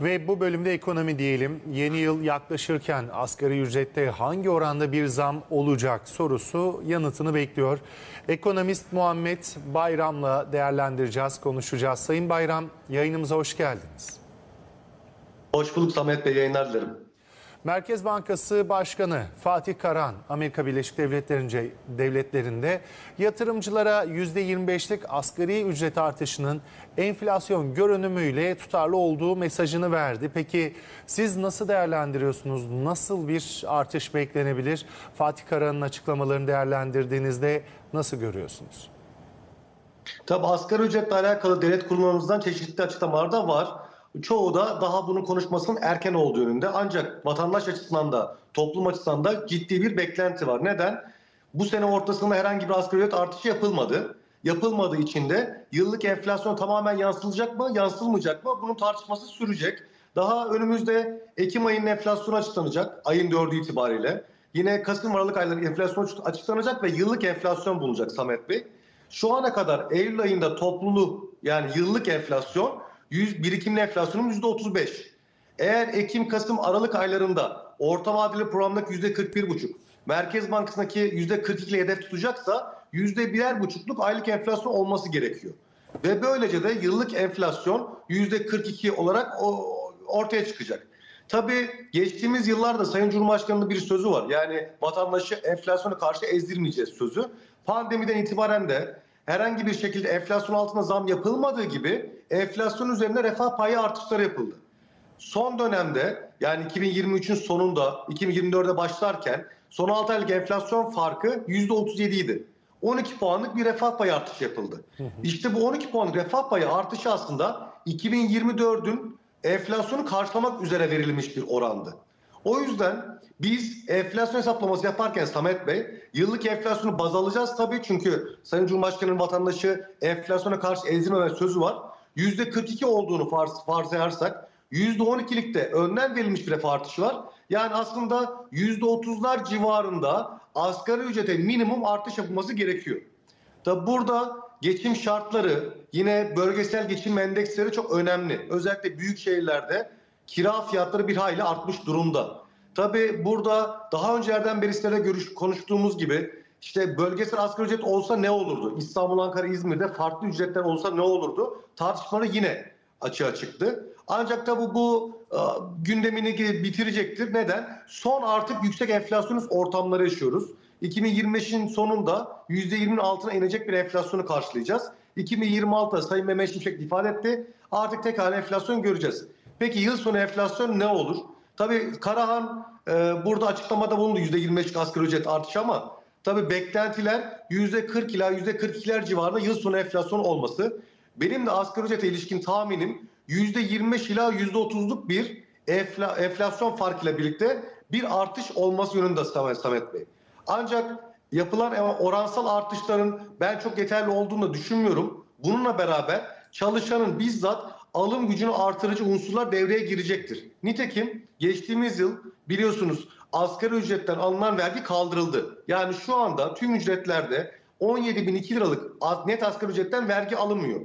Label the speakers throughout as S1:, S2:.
S1: Ve bu bölümde ekonomi diyelim. Yeni yıl yaklaşırken asgari ücrette hangi oranda bir zam olacak sorusu yanıtını bekliyor. Ekonomist Muhammed Bayram'la değerlendireceğiz, konuşacağız. Sayın Bayram yayınımıza hoş geldiniz.
S2: Hoş bulduk Samet Bey yayınlar dilerim.
S1: Merkez Bankası Başkanı Fatih Karahan, Amerika Birleşik Devletleri'nce devletlerinde yatırımcılara %25'lik asgari ücret artışının enflasyon görünümüyle tutarlı olduğu mesajını verdi. Peki siz nasıl değerlendiriyorsunuz? Nasıl bir artış beklenebilir? Fatih Karahan'ın açıklamalarını değerlendirdiğinizde nasıl görüyorsunuz?
S2: Tabi asgari ücretle alakalı devlet kurumlarımızdan çeşitli açıklamalar da var. Çoğu da daha bunun konuşmasının erken olduğu yönünde. Ancak vatandaş açısından da toplum açısından da ciddi bir beklenti var. Neden? Bu sene ortasında herhangi bir asgari ücret artışı yapılmadı. Yapılmadığı için de yıllık enflasyon tamamen yansılacak mı, yansılmayacak mı? Bunun tartışması sürecek. Daha önümüzde Ekim ayının enflasyonu açıklanacak ayın 4'ü itibariyle. Yine Kasım Aralık ayları enflasyon açıklanacak ve yıllık enflasyon bulunacak Samet Bey. Şu ana kadar Eylül ayında toplulu yani yıllık enflasyon 100 birikimli enflasyonun %35. Eğer Ekim, Kasım, Aralık aylarında orta vadeli programdaki %41,5, Merkez Bankası'ndaki %42 ile hedef tutacaksa %1,5'luk aylık enflasyon olması gerekiyor. Ve böylece de yıllık enflasyon %42 olarak ortaya çıkacak. Tabii geçtiğimiz yıllarda Sayın Cumhurbaşkanı'nın bir sözü var. Yani vatandaşı enflasyona karşı ezdirmeyeceğiz sözü. Pandemiden itibaren de herhangi bir şekilde enflasyon altında zam yapılmadığı gibi enflasyon üzerinde refah payı artışları yapıldı. Son dönemde yani 2023'ün sonunda 2024'e başlarken son 6 aylık enflasyon farkı %37 idi. 12 puanlık bir refah payı artışı yapıldı. İşte bu 12 puanlık refah payı artışı aslında 2024'ün enflasyonu karşılamak üzere verilmiş bir orandı. O yüzden biz enflasyon hesaplaması yaparken Samet Bey yıllık enflasyonu baz alacağız tabii çünkü Sayın Cumhurbaşkanı'nın vatandaşı enflasyona karşı ezilmeme sözü var. %42 olduğunu farz, varsayarsak %12'lik de önden verilmiş bir refah artışı var. Yani aslında %30'lar civarında asgari ücrete minimum artış yapılması gerekiyor. Tabi burada geçim şartları yine bölgesel geçim endeksleri çok önemli. Özellikle büyük şehirlerde kira fiyatları bir hayli artmış durumda. Tabi burada daha öncelerden beri sizlerle görüş, konuştuğumuz gibi işte bölgesel asgari ücret olsa ne olurdu? İstanbul, Ankara, İzmir'de farklı ücretler olsa ne olurdu? Tartışmaları yine açığa çıktı. Ancak tabi bu e, gündemini bitirecektir. Neden? Son artık yüksek enflasyonist ortamları yaşıyoruz. 2025'in sonunda %20'nin altına inecek bir enflasyonu karşılayacağız. 2026'da Sayın Mehmet Şimşek ifade etti. Artık tekrar enflasyon göreceğiz. Peki yıl sonu enflasyon ne olur? Tabii Karahan e, burada açıklamada bulundu %25 asgari ücret artışı ama tabii beklentiler %40 ila %42'ler civarında yıl sonu enflasyon olması. Benim de asgari ücrete ilişkin tahminim %25 ila %30'luk bir enfla, enflasyon farkıyla birlikte bir artış olması yönünde Samet, Bey. Ancak yapılan oransal artışların ben çok yeterli olduğunu düşünmüyorum. Bununla beraber çalışanın bizzat alım gücünü artırıcı unsurlar devreye girecektir. Nitekim geçtiğimiz yıl biliyorsunuz asgari ücretten alınan vergi kaldırıldı. Yani şu anda tüm ücretlerde 17.002 liralık net asgari ücretten vergi alınmıyor.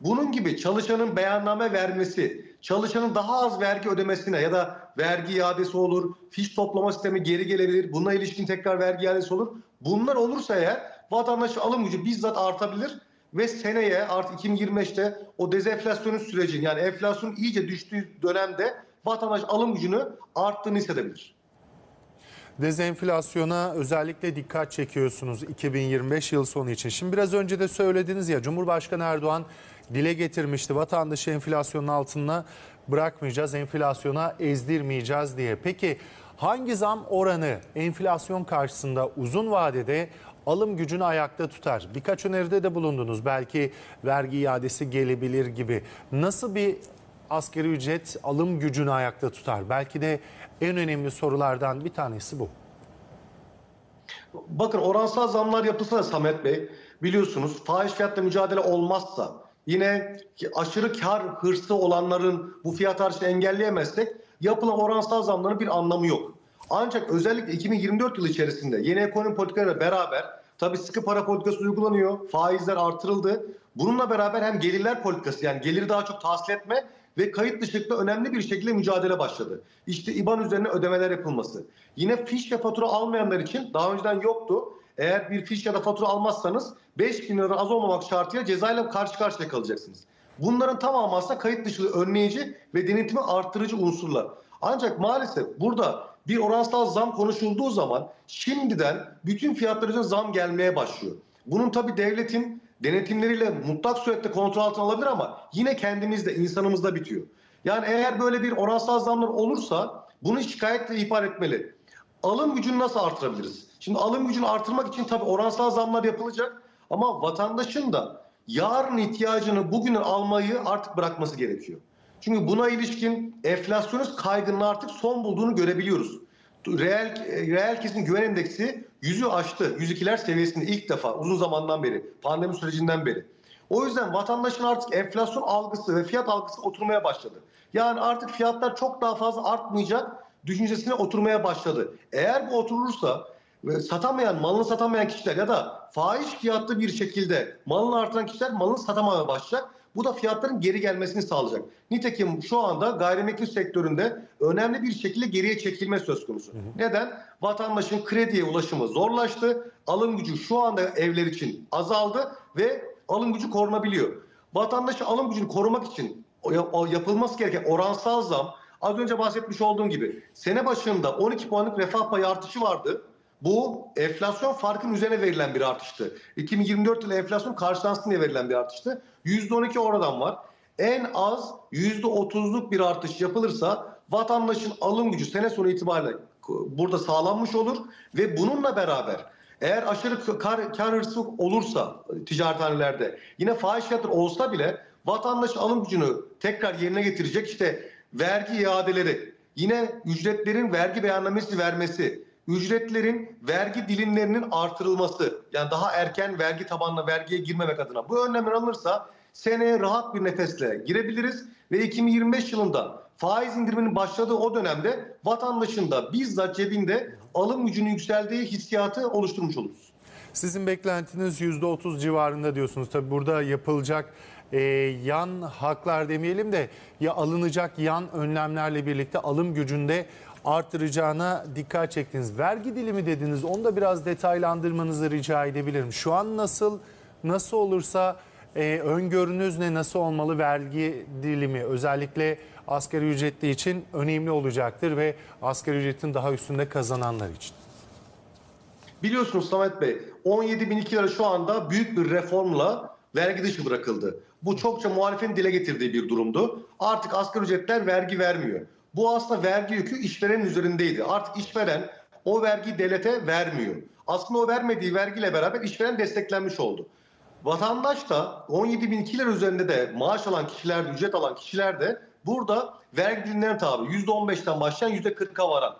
S2: Bunun gibi çalışanın beyanname vermesi, çalışanın daha az vergi ödemesine ya da vergi iadesi olur, fiş toplama sistemi geri gelebilir, buna ilişkin tekrar vergi iadesi olur. Bunlar olursa eğer vatandaşın alım gücü bizzat artabilir ve seneye artık 2025'te o dezenflasyonun sürecin yani enflasyonun iyice düştüğü dönemde vatandaş alım gücünü arttığını hissedebilir.
S1: Dezenflasyona özellikle dikkat çekiyorsunuz 2025 yıl sonu için. Şimdi biraz önce de söylediniz ya Cumhurbaşkanı Erdoğan dile getirmişti vatandaşı enflasyonun altına bırakmayacağız, enflasyona ezdirmeyeceğiz diye. Peki hangi zam oranı enflasyon karşısında uzun vadede alım gücünü ayakta tutar? Birkaç öneride de bulundunuz. Belki vergi iadesi gelebilir gibi. Nasıl bir asgari ücret alım gücünü ayakta tutar? Belki de en önemli sorulardan bir tanesi bu.
S2: Bakın oransal zamlar yapılsa Samet Bey biliyorsunuz fahiş fiyatla mücadele olmazsa yine aşırı kar hırsı olanların bu fiyat artışını engelleyemezsek yapılan oransal zamların bir anlamı yok. Ancak özellikle 2024 yılı içerisinde yeni ekonomi politikalarıyla beraber tabii sıkı para politikası uygulanıyor. Faizler artırıldı. Bununla beraber hem gelirler politikası yani geliri daha çok tahsil etme ve kayıt dışılıkla önemli bir şekilde mücadele başladı. İşte IBAN üzerine ödemeler yapılması. Yine fiş ve fatura almayanlar için daha önceden yoktu. Eğer bir fiş ya da fatura almazsanız 5 bin lira az olmamak şartıyla cezayla karşı karşıya kalacaksınız. Bunların tamamı aslında kayıt dışılığı önleyici ve denetimi arttırıcı unsurlar. Ancak maalesef burada bir oransal zam konuşulduğu zaman şimdiden bütün fiyatlar üzerine zam gelmeye başlıyor. Bunun tabi devletin denetimleriyle mutlak surette kontrol altına alabilir ama yine kendimizde, insanımızda bitiyor. Yani eğer böyle bir oransal zamlar olursa bunu şikayetle ihbar etmeli. Alım gücünü nasıl artırabiliriz? Şimdi alım gücünü artırmak için tabii oransal zamlar yapılacak ama vatandaşın da yarın ihtiyacını bugün almayı artık bırakması gerekiyor. Çünkü buna ilişkin enflasyonist kaygının artık son bulduğunu görebiliyoruz. Reel, reel kesin güven endeksi yüzü aştı. 102'ler seviyesinde ilk defa uzun zamandan beri, pandemi sürecinden beri. O yüzden vatandaşın artık enflasyon algısı ve fiyat algısı oturmaya başladı. Yani artık fiyatlar çok daha fazla artmayacak düşüncesine oturmaya başladı. Eğer bu oturursa ve satamayan, malını satamayan kişiler ya da fahiş fiyatlı bir şekilde malını artıran kişiler malını satamamaya başlayacak. Bu da fiyatların geri gelmesini sağlayacak. Nitekim şu anda gayrimenkul sektöründe önemli bir şekilde geriye çekilme söz konusu. Neden? Vatandaşın krediye ulaşımı zorlaştı. Alım gücü şu anda evler için azaldı ve alım gücü korunabiliyor. Vatandaşın alım gücünü korumak için yapılması gereken oransal zam az önce bahsetmiş olduğum gibi sene başında 12 puanlık refah payı artışı vardı. Bu enflasyon farkının üzerine verilen bir artıştı. 2024 yılı enflasyon karşılansın diye verilen bir artıştı. %12 oradan var. En az %30'luk bir artış yapılırsa vatandaşın alım gücü sene sonu itibariyle burada sağlanmış olur ve bununla beraber eğer aşırı kar, kar hırsı olursa ticarethanelerde yine fahiş fiyatlar olsa bile vatandaş alım gücünü tekrar yerine getirecek işte vergi iadeleri, yine ücretlerin vergi beyannamesi vermesi, ücretlerin vergi dilimlerinin artırılması yani daha erken vergi tabanına vergiye girmemek adına bu önlemler alınırsa seneye rahat bir nefesle girebiliriz ve 2025 yılında faiz indiriminin başladığı o dönemde vatandaşın da bizzat cebinde alım gücünün yükseldiği hissiyatı oluşturmuş oluruz.
S1: Sizin beklentiniz %30 civarında diyorsunuz. Tabii burada yapılacak e, yan haklar demeyelim de ya alınacak yan önlemlerle birlikte alım gücünde artıracağına dikkat çektiniz. Vergi dilimi dediniz. Onu da biraz detaylandırmanızı rica edebilirim. Şu an nasıl nasıl olursa e, öngörünüz ne nasıl olmalı vergi dilimi özellikle asgari ücretli için önemli olacaktır ve asgari ücretin daha üstünde kazananlar için.
S2: Biliyorsunuz Samet Bey 17.002 lira şu anda büyük bir reformla vergi dışı bırakıldı. Bu çokça muhalefetin dile getirdiği bir durumdu. Artık asgari ücretler vergi vermiyor. Bu aslında vergi yükü işverenin üzerindeydi. Artık işveren o vergiyi devlete vermiyor. Aslında o vermediği vergiyle beraber işveren desteklenmiş oldu. Vatandaş da 17.002 lira üzerinde de maaş alan kişiler ücret alan kişiler de burada vergi dilimlerine tabi. %15'ten başlayan %40'a varan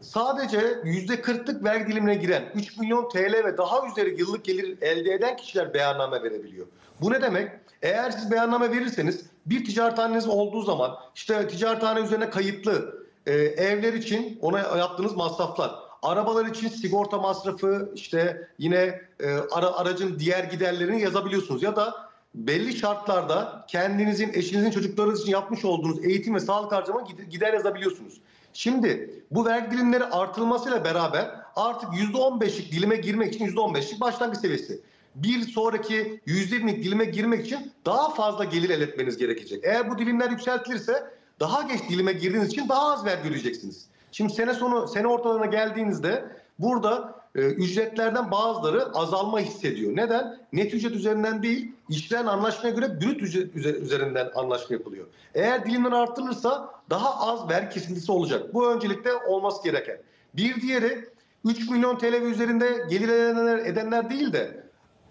S2: sadece %40'lık vergi dilimine giren 3 milyon TL ve daha üzeri yıllık gelir elde eden kişiler beyanname verebiliyor. Bu ne demek? Eğer siz beyanname verirseniz bir ticarethaneniz olduğu zaman işte ticarethane üzerine kayıtlı e, evler için ona yaptığınız masraflar, arabalar için sigorta masrafı, işte yine e, ara, aracın diğer giderlerini yazabiliyorsunuz ya da belli şartlarda kendinizin, eşinizin, çocuklarınız için yapmış olduğunuz eğitim ve sağlık harcama gider yazabiliyorsunuz. Şimdi bu vergi dilimleri artırılmasıyla beraber artık %15'lik dilime girmek için %15'lik başlangıç seviyesi. Bir sonraki %20'lik dilime girmek için daha fazla gelir elde etmeniz gerekecek. Eğer bu dilimler yükseltilirse daha geç dilime girdiğiniz için daha az vergi ödeyeceksiniz. Şimdi sene sonu, sene ortalarına geldiğinizde burada e, ücretlerden bazıları azalma hissediyor. Neden? Net ücret üzerinden değil, işveren anlaşmaya göre brüt ücret üze- üzerinden anlaşma yapılıyor. Eğer dilimler artırılırsa daha az vergi kesintisi olacak. Bu öncelikle olması gereken. Bir diğeri 3 milyon TL üzerinde gelir edenler, edenler değil de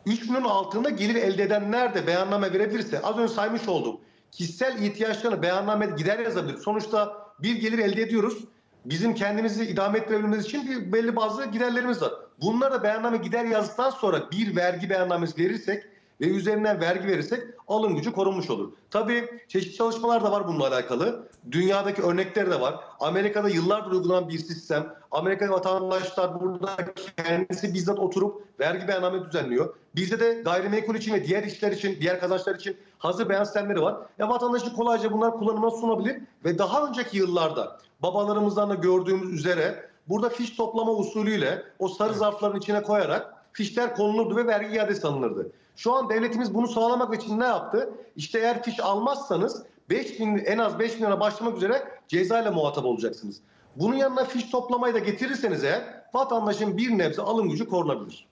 S2: 3 milyon altında gelir elde edenler de beyanname verebilirse az önce saymış olduğum kişisel ihtiyaçlarını beyanname gider yazabilir. Sonuçta bir gelir elde ediyoruz. Bizim kendimizi idame ettirebilmemiz için bir belli bazı giderlerimiz var. Bunlara da beyanname gider yazdıktan sonra bir vergi beyannamesi verirsek ve üzerinden vergi verirsek alım gücü korunmuş olur. Tabii çeşitli çalışmalar da var bununla alakalı. Dünyadaki örnekleri de var. Amerika'da yıllardır uygulanan bir sistem. Amerika'da vatandaşlar burada kendisi bizzat oturup vergi beyanname düzenliyor. Bizde de gayrimenkul için ve diğer işler için, diğer kazançlar için hazır beyan sistemleri var. Ya vatandaşı kolayca bunlar kullanıma sunabilir ve daha önceki yıllarda babalarımızdan da gördüğümüz üzere burada fiş toplama usulüyle o sarı zarfların içine koyarak fişler konulurdu ve vergi iadesi alınırdı. Şu an devletimiz bunu sağlamak için ne yaptı? İşte eğer fiş almazsanız 5 bin, en az 5 bin lira başlamak üzere ceza ile muhatap olacaksınız. Bunun yanına fiş toplamayı da getirirseniz eğer vatandaşın bir nebze alım gücü korunabilir.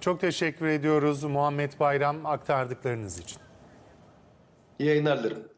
S1: Çok teşekkür ediyoruz Muhammed Bayram aktardıklarınız için.
S2: İyi yayınlar dilerim.